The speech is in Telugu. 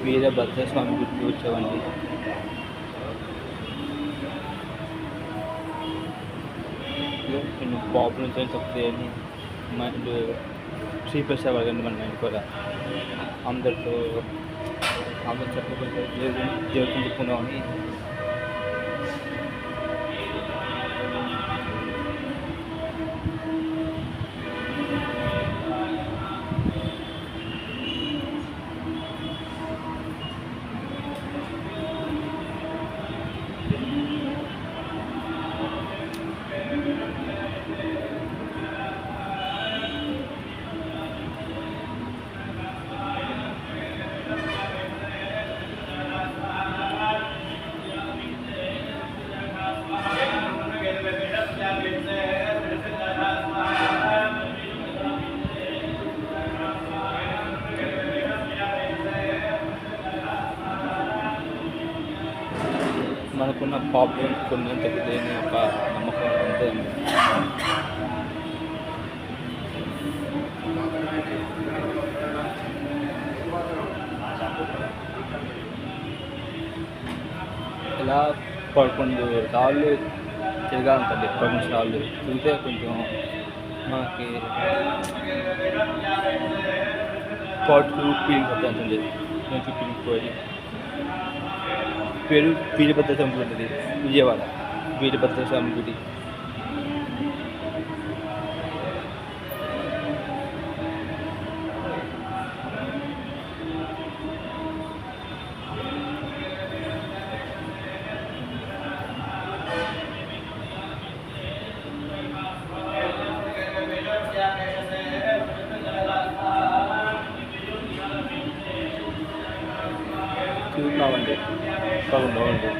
वीर भद्र स्वामी गुर्ती उत्सव నేను పాపు నుంచి చెప్తే మైండ్ శ్రీప్రసాద్ వాళ్ళండి మన మైండ్ కూడా అందరితో అందరు చెప్పకుండా దేవుడు దేవుడిని చెప్పుకుందామని మనకున్న పాపులర్ కొన్ని తగ్గుతాయని ఒక నమ్మకం అంతే ఇలా పదకొండు రాళ్ళు తిరగాలంటే పదకొండు సార్లు. తిరిగితే కొంచెం మనకి పాటు ఫీలింగ్ వస్తుందండి మంచి ఫీలింగ్ పోయి. పేరు వీరభద్ర స్వామి ఉంటుంది విజయవాడ. వీరభద్ర స్వామి గుడి చూస్తున్నామండి. బాగుండవండి